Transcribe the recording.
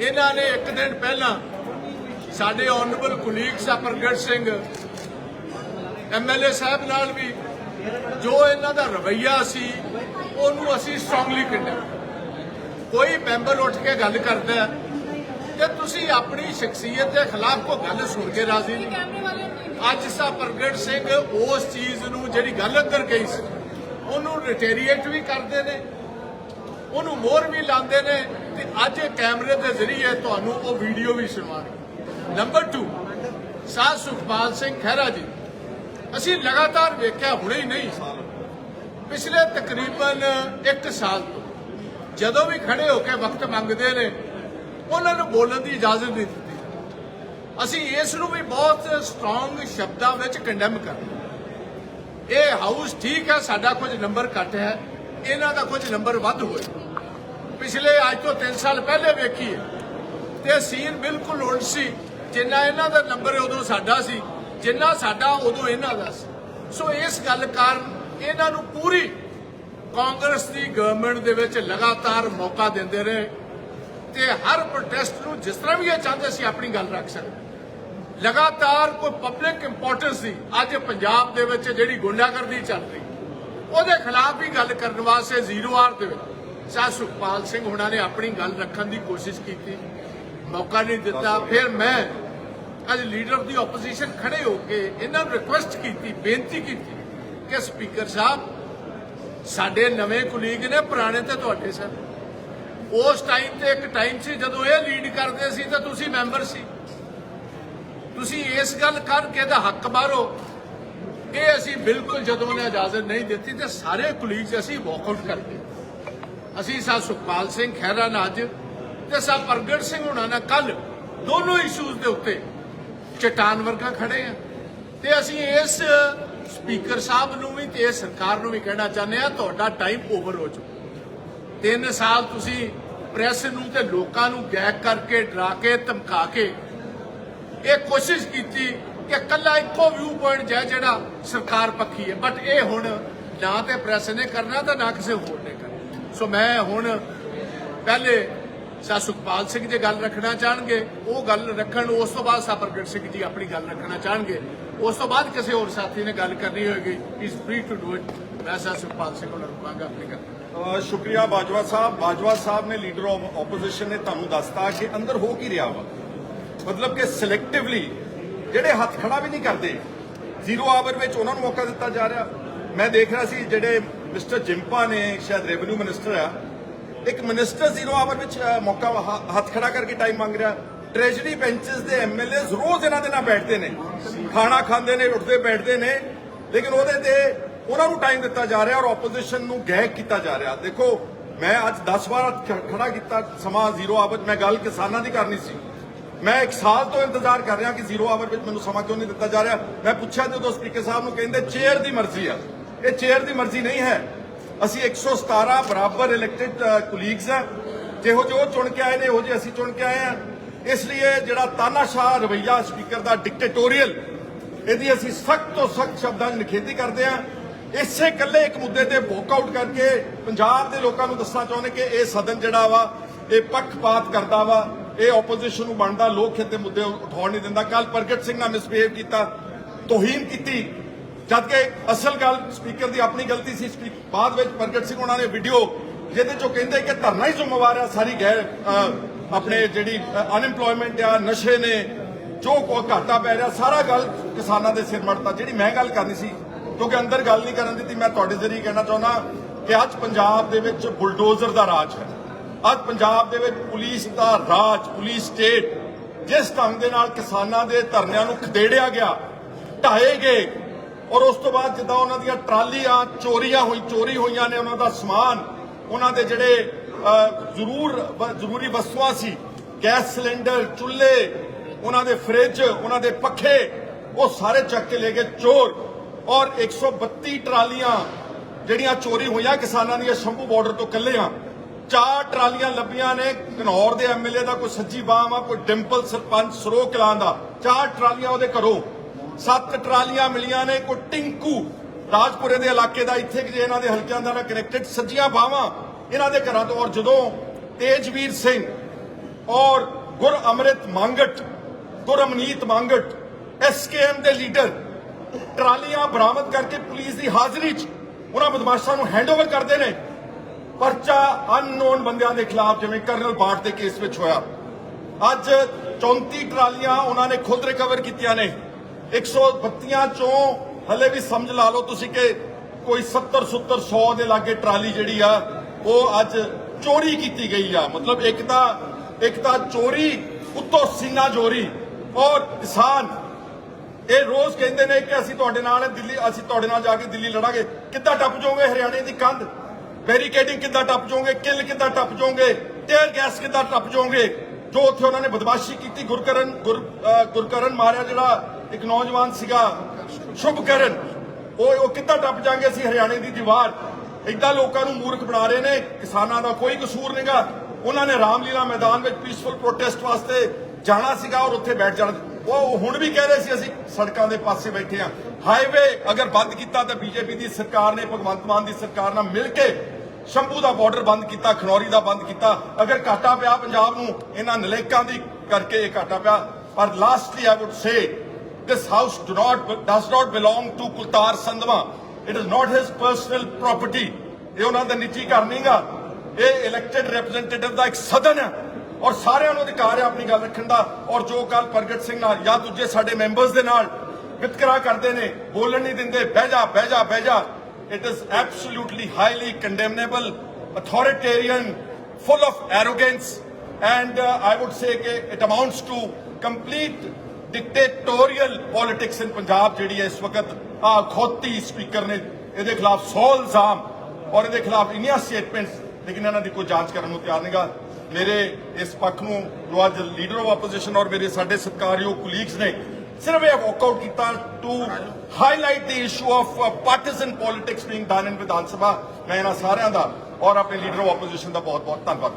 ਇਹਨਾਂ ਨੇ ਇੱਕ ਦਿਨ ਪਹਿਲਾਂ ਸਾਡੇ ਆਨਰੇਬਲ ਕੁਲੀਗ ਸਾਹਿਬ ਪ੍ਰਗਟ ਸਿੰਘ ਐਮਐਲਏ ਸਾਹਿਬ ਨਾਲ ਵੀ ਜੋ ਇਹਨਾਂ ਦਾ ਰਵੱਈਆ ਸੀ, ਉਹਨੂੰ ਅਸੀਂ ਸਟਰੋਂਗਲੀ ਕੰਡੈਮ ਕੋਈ ਮੈਂਬਰ ਉੱਠ ਕੇ ਗੱਲ ਕਰਦਾ ਹੈ ਕਿ ਤੁਸੀਂ ਆਪਣੀ ਸ਼ਖਸੀਅਤ ਦੇ ਖਿਲਾਫ ਕੋਈ ਗੱਲ ਸੁਣ ਕੇ ਰਾਜ਼ੀ ਨਹੀਂ। ਅੱਜ ਸਾ ਪ੍ਰਗਟ ਸਿੰਘ ਉਸ ਚੀਜ਼ ਨੂੰ ਜਿਹੜੀ ਗੱਲ ਅੰਦਰ ਕਹੀ ਸੀ, ਉਹਨੂੰ ਰਿਟੇਰੀਏਟ ਵੀ ਕਰਦੇ ਨੇ। ਉਹਨੂੰ ਮੋਹਰ ਵੀ ਲਾਉਂਦੇ ਨੇ ਤੇ ਅੱਜ ਕੈਮਰੇ ਦੇ ਜ਼ਰੀਏ ਤੁਹਾਨੂੰ ਉਹ ਵੀਡੀਓ ਵੀ ਸੁਣਾਵਾਂਗੇ ਨੰਬਰ 2 ਸਾਧ ਸੁਖਪਾਲ ਸਿੰਘ ਖਹਿਰਾ ਜੀ, ਅਸੀਂ ਲਗਾਤਾਰ ਵੇਖਿਆ ਹੁਣੇ ਹੀ ਨਹੀਂ। ਪਿਛਲੇ ਤਕਰੀਬਨ 1 ਸਾਲ ਤੋਂ ਜਦੋਂ ਵੀ ਖੜੇ ਹੋ ਕੇ ਵਕਤ ਮੰਗਦੇ ਨੇ, ਉਹਨਾਂ ਨੂੰ ਬੋਲਣ ਦੀ ਇਜਾਜ਼ਤ ਨਹੀਂ ਦਿੱਤੀ। ਅਸੀਂ ਇਸ ਨੂੰ ਵੀ ਬਹੁਤ ਸਟਰੋਂਗ ਸ਼ਬਦਾਂ ਵਿੱਚ ਕੰਡੈਮ ਕਰਦੇ ਇਹ ਹਾਊਸ ਠੀਕ ਹੈ, ਸਾਡਾ ਕੁਝ ਨੰਬਰ ਘੱਟ ਹੈ, ਇਹਨਾਂ ਦਾ ਕੁਝ ਨੰਬਰ ਵੱਧ ਹੋਏ ਪਿਛਲੇ ਅੱਜ ਤੋਂ 3 ਸਾਲ ਪਹਿਲੇ ਵੇਖੀ ਹੈ ਤੇ ਸੀਨ ਬਿਲਕੁਲ ਉਲਟ ਸੀ। ਜਿੰਨਾ ਇਹਨਾਂ ਦਾ ਨੰਬਰ ਉਦੋਂ ਸਾਡਾ ਸੀ, ਜਿੰਨਾ ਸਾਡਾ ਉਦੋਂ ਇਹਨਾਂ ਦਾ ਸੀ। ਸੋ ਇਸ ਗੱਲ ਕਾਰਨ ਇਹਨਾਂ ਨੂੰ ਪੂਰੀ ਕਾਂਗਰਸ ਦੀ ਗਵਰਨਮੈਂਟ ਦੇ ਵਿੱਚ ਲਗਾਤਾਰ ਮੌਕਾ ਦਿੰਦੇ ਰਹੇ ਤੇ ਹਰ ਪ੍ਰੋਟੈਸਟ ਨੂੰ ਜਿਸ ਤਰ੍ਹਾਂ ਵੀ ਇਹ ਚਾਹੁੰਦੇ ਸੀ, ਆਪਣੀ ਗੱਲ ਰੱਖ ਸਕਦੇ। ਲਗਾਤਾਰ ਕੋਈ ਪਬਲਿਕ ਇੰਪੋਰਟੈਂਸ ਸੀ ਅੱਜ ਪੰਜਾਬ ਦੇ ਵਿੱਚ ਜਿਹੜੀ ਗੁੰਡਾਗਰਦੀ ਚੱਲ ਰਹੀ, ਉਹਦੇ ਖਿਲਾਫ ਵੀ ਗੱਲ ਕਰਨ ਵਾਸਤੇ ਜ਼ੀਰੋ ਆਰ ਦੇ ਵਿੱਚ। ਸਾਹ ਸੁਖਪਾਲ ਸਿੰਘ ਹੁਣਾਂ ਨੇ ਆਪਣੀ ਗੱਲ ਰੱਖਣ ਦੀ ਕੋਸ਼ਿਸ਼ ਕੀਤੀ। ਮੌਕਾ ਨਹੀਂ ਦਿੱਤਾ। ਫਿਰ ਮੈਂ ਅੱਜ ਲੀਡਰ ਆਫ ਦੀ ਆਪੋਜੀਸ਼ਨ ਖੜੇ ਹੋ ਕੇ ਇਹਨਾਂ ਨੂੰ ਰਿਕੁਐਸਟ ਕੀਤੀ, ਬੇਨਤੀ ਕੀਤੀ ਕਿ ਸਪੀਕਰ ਸਾਹਿਬ, ਸਾਡੇ ਨਵੇਂ ਕੁਲੀਗ ਨੇ ਪੁਰਾਣੇ ਤੇ ਤੁਹਾਡੇ ਸਨ ਉਸ ਟਾਈਮ ਤੇ ਇੱਕ ਟਾਈਮ ਸੀ ਜਦੋਂ ਇਹ ਲੀਡ ਕਰਦੇ ਸੀ ਤਾਂ ਤੁਸੀਂ ਮੈਂਬਰ ਸੀ। ਤੁਸੀਂ ਇਸ ਗੱਲ ਕਰਕੇ ਦਾ ਹੱਕ ਮਾਰੋ ਇਹ ਅਸੀਂ ਬਿਲਕੁਲ ਜਦੋਂ ਨੇ ਇਜਾਜ਼ਤ ਨਹੀਂ ਦਿੱਤੀ ਤੇ ਸਾਰੇ ਕੁਲੀਗਸ ਅਸੀਂ ਵਾਕਆਊਟ ਕਰ ਗਏ ਅਸੀਂ ਸਾ ਸੁਖਪਾਲ ਸਿੰਘ ਖਹਿਰਾ ਨਾਲ ਅੱਜ ਤੇ ਸਾ ਪ੍ਰਗਟ ਸਿੰਘ ਹੁਣਾਂ ਨਾਲ ਕੱਲ ਦੋਨੋਂ ਇਸ਼ੂਜ਼ ਦੇ ਉੱਤੇ ਚਟਾਨ ਵਰਗਾ ਖੜੇ ਆ। ਤੇ ਅਸੀਂ ਇਸ ਸਪੀਕਰ ਸਾਹਿਬ ਨੂੰ ਵੀ ਤੇ ਇਸ ਸਰਕਾਰ ਨੂੰ ਵੀ ਕਹਿਣਾ ਚਾਹੁੰਦੇ ਆ ਤੁਹਾਡਾ ਟਾਈਮ ਓਵਰ ਹੋ ਚੁੱਕਾ। ਤਿੰਨ ਸਾਲ ਤੁਸੀਂ ਪ੍ਰੈਸ ਨੂੰ ਤੇ ਲੋਕਾਂ ਨੂੰ ਗੈਕ ਕਰਕੇ, ਡਰਾ ਕੇ, ਧਮਕਾ ਕੇ ਇਹ ਕੋਸ਼ਿਸ਼ ਕੀਤੀ ਕਿ ਕੱਲਾ ਇੱਕੋ ਵਿਊ ਪੁਆਇੰਟ ਹੈ ਜਿਹੜਾ ਸਰਕਾਰ ਪੱਖੀ ਹੈ। ਬਟ ਇਹ ਹੁਣ ਨਾ ਤੇ ਪ੍ਰੈਸ ਨੇ ਕਰਨਾ ਤਾਂ ਨਾ ਕਿਸੇ ਹੋਰ ਸੋ ਮੈਂ ਹੁਣ ਪਹਿਲੇ ਸਾ ਸੁਖਪਾਲ ਸਿੰਘ ਜੀ ਗੱਲ ਰੱਖਣਾ ਚਾਹਣਗੇ, ਉਹ ਗੱਲ ਰੱਖਣ, ਉਸ ਤੋਂ ਬਾਅਦ ਸਾ ਪ੍ਰਗਟ ਸਿੰਘ ਜੀ ਆਪਣੀ ਗੱਲ ਰੱਖਣਾ ਚਾਹਣਗੇ। ਉਸ ਤੋਂ ਬਾਅਦ ਕਿਸੇ ਹੋਰ ਸਾਥੀ ਨੇ ਗੱਲ ਕਰਨੀ ਹੋਏਗੀ is free to do it ਮੈਂ ਸਾ ਸੁਖਪਾਲ ਸਿੰਘ ਨੂੰ ਰੁਕਾਂਗਾ ਆਪਣੀ ਗੱਲ। ਸ਼ੁਕਰੀਆ ਬਾਜਵਾ ਸਾਹਿਬ। ਬਾਜਵਾ ਸਾਹਿਬ ਨੇ ਲੀਡਰ ਆਫ ਆਪੋਜੀਸ਼ਨ ਨੇ ਤੁਹਾਨੂੰ ਦੱਸਤਾ ਕਿ ਅੰਦਰ ਹੋ ਕੀ ਰਿਹਾ ਵਾ? ਮਤਲਬ ਕਿ ਸਿਲੈਕਟਿਵਲੀ ਜਿਹੜੇ ਹੱਥ ਖੜਾ ਵੀ ਨਹੀਂ ਕਰਦੇ ਜ਼ੀਰੋ ਆਵਰ ਵਿੱਚ ਉਹਨਾਂ ਨੂੰ ਮੌਕਾ ਦਿੱਤਾ ਜਾ ਰਿਹਾ। ਮੈਂ ਦੇਖ ਰਿਹਾ ਸੀ ਜਿਹੜੇ ਮਿਸਟਰ ਜਿੰਪਾ ਨੇ, ਸ਼ਾਇਦ ਰੈਵਨਿਊ ਮਿਨਿਸਟਰ ਆ, ਇੱਕ ਮਿਨਿਸਟਰ ਜ਼ੀਰੋ ਆਵਰ ਵਿੱਚ ਮੌਕਾ ਹੱਥ ਖੜਾ ਕਰਕੇ ਟਾਈਮ ਮੰਗ ਰਿਹਾ। ਟ੍ਰੈਜਰੀ ਬੈਂਚਸ ਦੇ ਐਮਐਲਏਜ਼ ਰੋਜ਼ ਇਹਨਾਂ ਦੇ ਨਾਲ ਬੈਠਦੇ ਨੇ। ਖਾਣਾ ਖਾਂਦੇ ਨੇ, ਉੱਠਦੇ ਬੈਠਦੇ ਨੇ, ਲੇਕਿਨ ਉਹਦੇ ਤੇ ਉਹਨਾਂ ਨੂੰ ਟਾਈਮ ਦਿੱਤਾ ਜਾ ਰਿਹਾ ਔਰ ਆਪੋਜੀਸ਼ਨ ਨੂੰ ਗੈਕ ਕੀਤਾ ਜਾ ਰਿਹਾ। ਦੇਖੋ, ਮੈਂ ਅੱਜ 10 ਵਾਰ ਖੜਾ ਕੀਤਾ ਸਮਾਂ ਜ਼ੀਰੋ ਆਵਰ ਮੈਂ ਗੱਲ ਕਿਸਾਨਾਂ ਦੀ ਕਰਨੀ ਸੀ। ਮੈਂ ਇੱਕ ਸਾਲ ਤੋਂ ਇੰਤਜ਼ਾਰ ਕਰ ਰਿਹਾ ਕਿ ਜ਼ੀਰੋ ਆਵਰ ਵਿੱਚ ਮੈਨੂੰ ਸਮਾਂ ਕਿਉਂ ਨਹੀਂ ਦਿੱਤਾ ਜਾ ਰਿਹਾ। ਮੈਂ ਪੁੱਛਿਆ ਜਦੋਂ ਸਪੀਕਰ ਸਾਹਿਬ ਨੂੰ ਕਹਿੰਦੇ ਚੇਅਰ ਦੀ ਮਰਜ਼ੀ ਆ। ਇਹ ਚੇਅਰ ਦੀ ਮਰਜ਼ੀ ਨਹੀਂ ਹੈ। ਅਸੀਂ 117 ਬਰਾਬਰ ਇਲੈਕਟਿਡ ਕੁਲੀਗਸ ਆ ਜਿਹੋ ਜਿਹੇ ਉਹ ਚੁਣ ਕੇ ਆਏ ਨੇ, ਉਹ ਜਿਹੇ ਅਸੀਂ ਚੁਣ ਕੇ ਆਏ ਆ ਇਸ ਲਈ ਜਿਹੜਾ ਤਾਨਾਸ਼ਾਹ ਰਵਈਆ ਸਪੀਕਰ ਦਾ ਡਿਕਟੇਟੋਰੀਅਲ ਇਹਦੀ ਅਸੀਂ ਸਖਤ ਤੋਂ ਸਖਤ ਸ਼ਬਦਾਂ 'ਚ ਨਿਖੇਧੀ ਕਰਦੇ ਆ ਇਸੇ ਇਕੱਲੇ ਇੱਕ ਮੁੱਦੇ ਤੇ ਵੋਕਆਊਟ ਕਰਕੇ ਪੰਜਾਬ ਦੇ ਲੋਕਾਂ ਨੂੰ ਦੱਸਣਾ ਚਾਹੁੰਦੇ ਕਿ ਇਹ ਸਦਨ ਜਿਹੜਾ ਵਾ, ਇਹ ਪੱਖਪਾਤ ਕਰਦਾ ਵਾ, ਇਹ ਆਪੋਜੀਸ਼ਨ ਨੂੰ ਬਣਦਾ, ਲੋਕ ਹਿੱਤ ਮੁੱਦੇ ਉਠਾਉਣ ਨਹੀਂ ਦਿੰਦਾ। ਕੱਲ ਪ੍ਰਗਟ ਸਿੰਘ ਨਾਲ ਮਿਸਬਿਹੇਵ ਕੀਤਾ, ਤੋਹੀਨ ਕੀਤੀ। ਜਦ ਕਿ ਅਸਲ ਗੱਲ ਸਪੀਕਰ ਦੀ ਆਪਣੀ ਗਲਤੀ ਸੀ ਬਾਅਦ ਵਿੱਚ ਪ੍ਰਗਟ ਸਿੰਘ ਉਹਨਾਂ ਨੇ ਵੀਡੀਓ ਜਿਹਦੇ ਚੋਂ ਕਹਿੰਦੇ ਕਿ ਧਰਨਾ ਹੀ ਜ਼ਿੰਮੇਵਾਰ ਆ, ਸਾਰੀ ਗੈਰ ਆਪਣੇ ਜਿਹੜੀ ਅਨਐਮਪਲੋਇਮੈਂਟ ਆ, ਨਸ਼ੇ ਨੇ, ਜੋ ਕੋ ਘਾਟਾ ਪੈ ਰਿਹਾ, ਸਾਰਾ ਗੱਲ ਕਿਸਾਨਾਂ ਦੇ ਸਿਰ ਮੜਤਾ। ਜਿਹੜੀ ਮੈਂ ਗੱਲ ਕਰਨੀ ਸੀ, ਕਿਉਂਕਿ ਅੰਦਰ ਗੱਲ ਨਹੀਂ ਕਰਨ ਦਿੱਤੀ, ਮੈਂ ਤੁਹਾਡੇ ਜ਼ਰੀਏ ਕਹਿਣਾ ਚਾਹੁੰਦਾ ਕਿ ਅੱਜ ਪੰਜਾਬ ਦੇ ਵਿੱਚ ਬੁਲਡੋਜ਼ਰ ਦਾ ਰਾਜ ਹੈ। ਅੱਜ ਪੰਜਾਬ ਦੇ ਵਿੱਚ ਪੁਲਿਸ ਦਾ ਰਾਜ, ਪੁਲਿਸ ਸਟੇਟ ਜਿਸ ਢੰਗ ਦੇ ਨਾਲ ਕਿਸਾਨਾਂ ਦੇ ਧਰਨਿਆਂ ਨੂੰ ਖਦੇੜਿਆ ਗਿਆ ਢਾਏ ਗਏ ਔਰ ਉਸ ਤੋਂ ਬਾਅਦ ਜਿੱਦਾਂ ਉਹਨਾਂ ਦੀਆਂ ਟਰਾਲੀਆਂ, ਚੋਰੀਆਂ ਹੋਈ, ਚੋਰੀ ਹੋਈਆਂ ਨੇ ਉਹਨਾਂ ਦਾ ਸਮਾਨ, ਉਹਨਾਂ ਦੇ ਜਿਹੜੇ ਜ਼ਰੂਰ ਜ਼ਰੂਰੀ ਵਸਤੂਆਂ ਸੀ, ਗੈਸ ਸਿਲੰਡਰ, ਚੁੱਲ੍ਹੇ, ਉਹਨਾਂ ਦੇ ਫ੍ਰਿਜ, ਉਹਨਾਂ ਦੇ ਪੱਖੇ, ਉਹ ਸਾਰੇ ਚੱਕ ਕੇ ਲੈ ਗਏ ਚੋਰ। ਔਰ 132 ਟਰਾਲੀਆਂ ਜਿਹੜੀਆਂ ਚੋਰੀ ਹੋਈਆਂ ਕਿਸਾਨਾਂ ਦੀਆਂ ਸ਼ੰਭੂ ਬਾਰਡਰ ਤੋਂ ਕੱਲਿਆਂ ਚਾਰ ਟਰਾਲੀਆਂ ਲੱਭੀਆਂ ਨੇ, ਘਨੌਰ ਦੇ ਐਮਐਲਏ ਦਾ ਕੋਈ ਸੱਜੀ ਬਾਮ ਆ, ਕੋਈ ਡਿੰਪਲ ਸਰਪੰਚ ਸਰੋ ਕਲਾਂ ਦਾ। ਚਾਰ ਟਰਾਲੀਆਂ ਉਹਦੇ ਘਰੋਂ। ਸੱਤ ਟਰਾਲੀਆਂ ਮਿਲੀਆਂ ਨੇ ਕੋਈ ਟਿੰਕੂ, ਰਾਜਪੁਰੇ ਦੇ ਇਲਾਕੇ ਦਾ, ਇੱਥੇ ਕਿ ਜੇ ਇਹਨਾਂ ਦੇ ਹਲਕਿਆਂ ਦਾ ਕਨੈਕਟਡ ਸੱਜੀਆਂ ਬਾਵਾਂ ਇਹਨਾਂ ਦੇ ਘਰਾਂ ਤੋਂ ਔਰ ਜਦੋਂ ਤੇਜਵੀਰ ਸਿੰਘ ਔਰ ਗੁਰ ਅੰਮ੍ਰਿਤ ਮੰਗਟ ਗੁਰਮਨੀਤ ਮੰਗਟ ਐਸਕੇਐਮ ਦੇ ਲੀਡਰ ਟਰਾਲੀਆਂ ਬਰਾਮਦ ਕਰਕੇ ਪੁਲਿਸ ਦੀ ਹਾਜ਼ਰੀ 'ਚ ਉਹਨਾਂ ਬਦਮਾਸ਼ਾਂ ਨੂੰ ਹੈਂਡਓਵਰ ਕਰਦੇ ਨੇ। ਪਰਚਾ ਅਨਨੋਨ ਬੰਦਿਆਂ ਦੇ ਖਿਲਾਫ, ਜਿਵੇਂ ਕਰਨਲ ਬਾਟ ਦੇ ਕੇਸ ਵਿੱਚ ਹੋਇਆ। ਅੱਜ 34 ਟਰਾਲੀਆਂ ਉਹਨਾਂ ਨੇ ਖੁਦ ਰਿਕਵਰ ਕੀਤੀਆਂ ਨੇ। 132 ਚੋਂ ਹਲੇ ਵੀ ਸਮਝ ਲਾ ਲਓ ਤੁਸੀਂ ਕਿ ਕੋਈ 70 70 100 ਦੇ ਲਾਗੇ ਟਰਾਲੀ ਜਿਹੜੀ ਆ, ਉਹ ਅੱਜ ਚੋਰੀ ਕੀਤੀ ਗਈ ਆ। ਮਤਲਬ ਇੱਕ ਤਾਂ ਇੱਕ ਤਾਂ ਚੋਰੀ ਉੱਤੋਂ ਸੀਨਾ ਚੋਰੀ ਔਰ ਕਿਸਾਨ। ਇਹ ਰੋਜ਼ ਕਹਿੰਦੇ ਨੇ ਕਿ ਅਸੀਂ ਤੁਹਾਡੇ ਨਾਲ ਦਿੱਲੀ, ਅਸੀਂ ਤੁਹਾਡੇ ਨਾਲ ਜਾ ਕੇ ਦਿੱਲੀ ਲੜਾਂਗੇ। ਕਿੱਦਾਂ ਟੱਪ ਜਾਓਗੇ ਹਰਿਆਣੇ ਦੀ ਕੰਧ? ਬੈਰੀਕੇਡਿੰਗ ਕਿੱਦਾਂ ਟੱਪ ਜਾਓਗੇ? ਕਿੱਲ ਕਿੱਦਾਂ ਟੱਪ ਜਾਓਗੇ? ਟੇਅਰ ਗੈਸ ਕਿੱਦਾਂ ਟੱਪ ਜਾਓਗੇ? ਜੋ ਉੱਥੇ ਉਹਨਾਂ ਨੇ ਬਦਮਾਸ਼ੀ ਕੀਤੀ, ਗੁਰਕਰਨ, ਗੁਰ ਗੁਰਕਰਨ ਮਾਰਿਆ ਜਿਹੜਾ ਇੱਕ ਨੌਜਵਾਨ ਸੀਗਾ ਸ਼ੁਭਕਰਨ ਉਹ ਉਹ ਕਿੱਦਾਂ ਟੱਪ ਜਾਣਗੇ ਅਸੀਂ ਹਰਿਆਣੇ ਦੀ ਦੀਵਾਰ? ਏਦਾਂ ਲੋਕਾਂ ਨੂੰ ਮੂਰਖ ਬਣਾ ਰਹੇ ਨੇ, ਕਿਸਾਨਾਂ ਦਾ ਕੋਈ ਕਸੂਰ ਨਹੀਂਗਾ ਉਹਨਾਂ ਨੇ ਰਾਮਲੀਲਾ ਮੈਦਾਨ ਵਿੱਚ ਪੀਸਫੁਲ ਪ੍ਰੋਟੈਸਟ ਵਾਸਤੇ ਜਾਣਾ ਸੀਗਾ ਔਰ ਉੱਥੇ ਬੈਠ ਜਾਣਾ। ਉਹ ਹੁਣ ਵੀ ਕਹਿ ਰਹੇ ਸੀ, ਅਸੀਂ ਸੜਕਾਂ ਦੇ ਪਾਸੇ ਬੈਠੇ ਆ ਹਾਈਵੇ ਅਗਰ ਬੰਦ ਕੀਤਾ ਤਾਂ ਬੀਜੇਪੀ ਦੀ ਸਰਕਾਰ ਨੇ, ਭਗਵੰਤ ਮਾਨ ਦੀ ਸਰਕਾਰ ਨਾਲ ਮਿਲ ਕੇ ਸ਼ੰਭੂ ਦਾ ਬਾਰਡਰ ਬੰਦ ਕੀਤਾ, ਖਨੌਰੀ ਦਾ ਬੰਦ ਕੀਤਾ। ਅਗਰ ਘਾਟਾ ਪਿਆ ਪੰਜਾਬ ਨੂੰ, ਇਹਨਾਂ ਨਲੇਕਾਂ ਦੀ ਕਰਕੇ ਇਹ ਘਾਟਾ ਪਿਆ। ਪਰ lastly I would say this house do not does not belong to Kultar Sandhwa. It is not his personal property. ਇਹ ਉਹਨਾਂ ਦਾ ਨਿੱਜੀ ਘਰ ਨਹੀਂਗਾ ਇਹ ਇਲੈਕਟਿਡ ਰਿਪਰੈਜ਼ੈਂਟੇਟਿਵ ਦਾ ਇੱਕ ਸਦਨ ਹੈ। ਔਰ ਸਾਰਿਆਂ ਨੂੰ ਅਧਿਕਾਰ ਹੈ ਆਪਣੀ ਗੱਲ ਰੱਖਣ ਦਾ। ਔਰ ਜੋ ਕੱਲ ਪ੍ਰਗਟ ਸਿੰਘ ਨਾਲ ਜਾਂ ਦੂਜੇ ਸਾਡੇ ਮੈਂਬਰਸ ਦੇ ਨਾਲ ਵਿਤਕਰਾ ਕਰਦੇ ਨੇ ਬੋਲਣ ਨਹੀਂ ਦਿੰਦੇ ਬਹਿ ਜਾ ਬਹਿ ਜਾ ਬਹਿ ਜਾ। It is absolutely highly condemnable authoritarian full of arrogance and uh, I would say ਕਿ it amounts to complete dictatorial politics in Punjab ਜਿਹੜੀ ਹੈ ਇਸ ਵਕਤ ਆ ਖੋਤੀ ਸਪੀਕਰ ਨੇ, ਇਹਦੇ ਖਿਲਾਫ 100 ਇਲਜ਼ਾਮ ਔਰ ਇਹਦੇ ਖਿਲਾਫ ਇੰਨੀਆਂ ਸਟੇਟਮੈਂਟਸ ਲੇਕਿਨ ਇਹਨਾਂ ਦੀ ਕੋਈ ਜਾਂਚ ਕਰਨ ਨੂੰ ਤਿਆਰ ਨਹੀਂਗਾ। ਮੇਰੇ ਇਸ ਪੱਖ ਨੂੰ ਜੋ ਅੱਜ ਲੀਡਰ ਆਫ ਆਪੋਜੀਸ਼ਨ ਔਰ ਮੇਰੇ ਸਾਡੇ ਸਤਿਕਾਰਯੋਗ ਕੁਲੀਗਸ ਨੇ ਸਿਰਫ ਇਹ ਵਾਕਆਊਟ ਕੀਤਾ to highlight the issue of partisan politics being done in Vidhan Sabha ਮੈਂ ਇਹਨਾਂ ਸਾਰਿਆਂ ਦਾ ਔਰ ਆਪਣੇ ਲੀਡਰ ਆਫ ਆਪੋਜੀਸ਼ਨ ਦਾ ਬਹੁਤ ਬਹੁਤ ਧੰਨਵਾਦ।